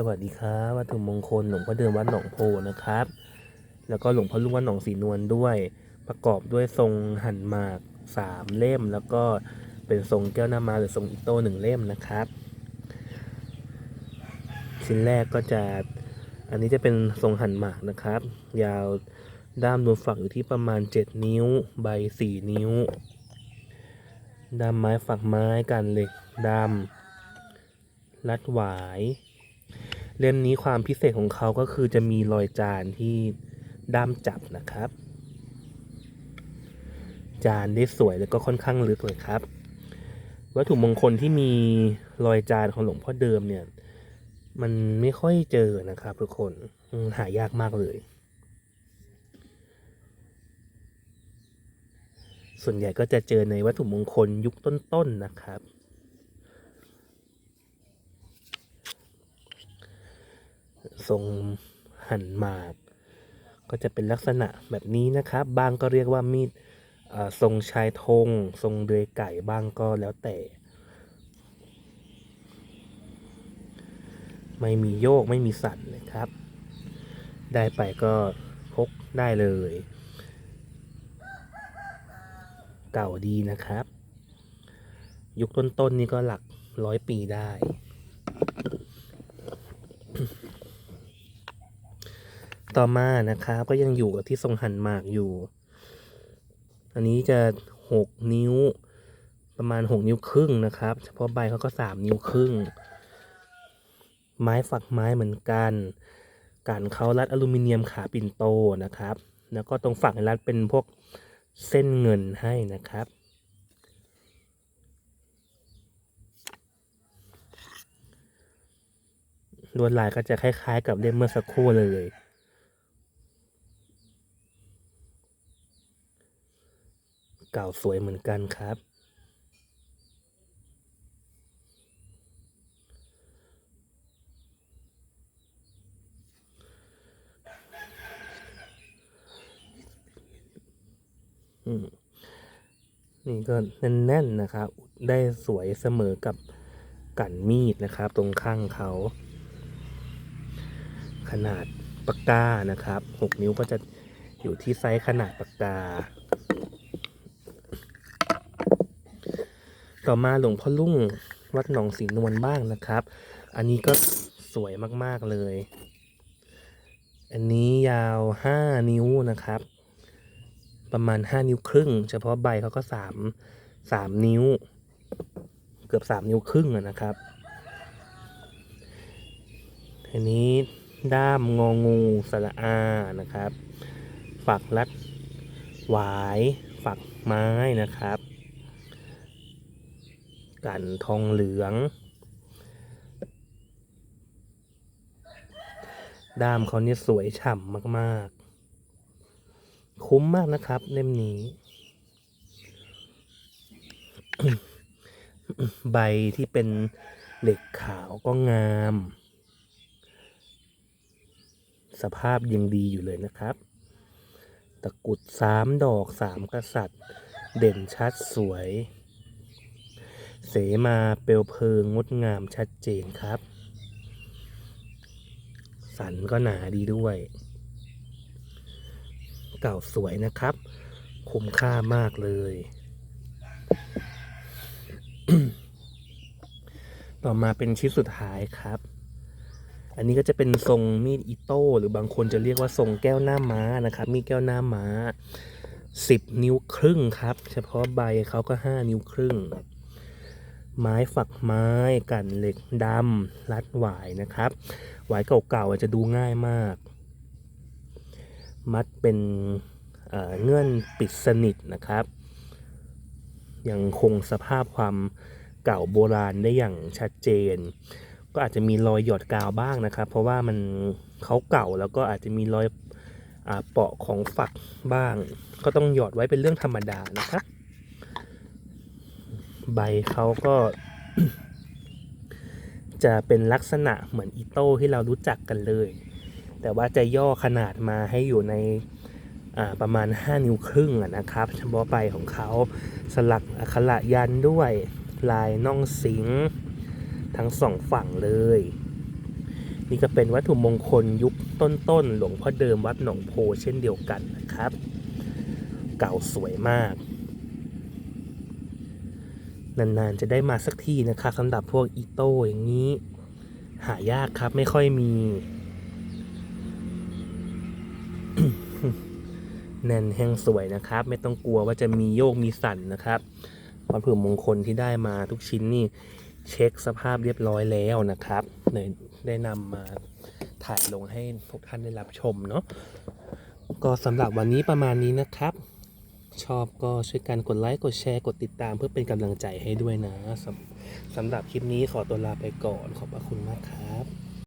สวัสดีครับวัตถุมงคลหลวงพ่อเดิมวัดหนองโพนะครับ แล้วก็หลวงพ่อลุงวัดหนองสีนวลด้วย ประกอบด้วยทรงหั่นหมากสามเล่ม แล้วก็เป็นทรงแก้วหน้ามาหรือทรงอิโต้หนึ่งเล่มนะครับ ชิ้นแรกก็จะอันนี้จะเป็นทรงหั่นหมากนะครับ ยาวด้ามรวมฝักอยู่ที่ประมาณ 7 นิ้ว ใบ 4 นิ้ว ด้ามไม้ฝักไม้กันเหล็กดำรัดหวาย เล่มนี้ความพิเศษของเขาก็คือจะมีรอยจานที่ด้ามจับนะครับ จานได้สวยแล้วก็ค่อนข้างลึกเลยครับ วัตถุมงคลที่มีรอยจานของหลวงพ่อเดิมเนี่ย มันไม่ค่อยเจอนะครับ ทุกคนหายากมากเลย ส่วนใหญ่ก็จะเจอในวัตถุมงคลยุคต้นๆนะครับ ทรงหั่นหมาก ก็จะเป็นลักษณะแบบนี้นะครับ บางก็เรียกว่ามีดทรงชายธงทรงเดือยไก่บ้างก็แล้วแต่ ไม่มีโยกไม่มีสั่นนะครับ ได้ไปก็พกได้เลย เก่าดีนะครับ ยุคต้นๆนี่ก็หลักร้อยปีได้ ต่อมานะครับ ก็ยังอยู่กับที่ทรงหันหมากอยู่ อันนี้จะหกนิ้ว ประมาณหกนิ้วครึ่งนะครับ เฉพาะใบเขาก็สามนิ้วครึ่ง ไม้ฝักไม้เหมือนกันการเขารัดอลูมิเนียมขาปิ่นโตนะครับ แล้วก็ตรงฝั่งรัดเป็นพวกเส้นเงินให้นะครับ ลวดลายก็จะคล้ายๆ กับเล่มเมื่อสักครู่เลย เก่าสวยเหมือนกันครับอืมนี่ก็แน่นๆนะครับ ได้สวยเสมอกับกันมีดนะครับ ตรงข้างเขา ขนาดปากกานะครับ 6 นิ้วก็จะอยู่ที่ไซส์ขนาดปากกา ต่อมาหลวงพ่อลุ่งวัดหนองสีนวลบ้างนะครับ อันนี้ก็สวยมากๆเลย อันนี้ยาว5นิ้วนะครับ ประมาณ5นิ้วครึ่ง เฉพาะใบเขาก็3 3นิ้ว เกือบ3นิ้วครึ่งนะครับ อันนี้ด้ามงองูสระอานะครับ ฝักรัดหวาย ฝักไม้นะครับ กันทองเหลือง ด้ามเขาเนี่ยสวยฉ่ำมากๆ คุ้มมากนะครับ เล่มนี้ ใบที่เป็นเหล็กขาวก็งาม สภาพยังดีอยู่เลยนะครับ ตะกุดสามดอกสามกษัตริย์ เด่นชัดสวย มาเปลวเพลิงงดงามชัดเจนครับ สันก็หนาดีด้วย เก่าสวยนะครับ คุ้มค่ามากเลย ต่อมาเป็นชิ้นสุดท้ายครับ อันนี้ก็จะเป็นทรงมีดอิโต้หรือบางคนจะเรียกว่าทรงแก้วหน้าม้านะครับ มีแก้วหน้าม้า10นิ้วครึ่งครับ เฉพาะใบเขาก็5นิ้วครึ่ง ไม้ฝักไม้กันเหล็กดำรัดหวายนะครับ หวายเก่าๆอาจจะดูง่ายมาก มัดเป็นเเงื่อนปิดสนิทนะครับ ยังคงสภาพความเก่าโบราณได้อย่างชัดเจน ก็อาจจะมีรอยหยอดกาวบ้างนะครับ เพราะว่ามันเขาเก่าแล้วก็อาจจะมีรอยเปาะของฝักบ้าง ก็ต้องหยอดไว้เป็นเรื่องธรรมดานะครับ ใบเขาก็ จะเป็นลักษณะเหมือนอีโต้ที่เรารู้จักกันเลย แต่ว่าจะย่อขนาดมาให้อยู่ในประมาณ 5 นิ้วครึ่งนะครับเฉพาะใบของเขาสลักอักขระยันด้วยลายน่องสิง ทั้งสองฝั่งเลย นี่ก็เป็นวัตถุมงคลยุคต้นๆ หลวงพ่อเดิมวัดหนองโพเช่นเดียวกันนะครับ เก่าสวยมาก นานๆ จะได้มาสักทีนะครับสำหรับพวกอีโต้อย่างนี้ หายากครับไม่ค่อยมี แน่นแห้งสวยนะครับ ไม่ต้องกลัวว่าจะมีโยกมีสั่นนะครับวัตถุมงคลที่ได้มาทุกชิ้นนี่เช็คสภาพเรียบร้อยแล้วนะครับเลยได้นำมาถ่ายลงให้ทุกท่านได้รับชมเนาะก็สำหรับวันนี้ประมาณนี้นะครับ ชอบก็ช่วยกันกดไลค์กดแชร์กดติดตามเพื่อเป็นกำลังใจให้ด้วยนะสำสำหรับคลิปนี้ขอตัวลาไปก่อนขอบพระคุณมากครับ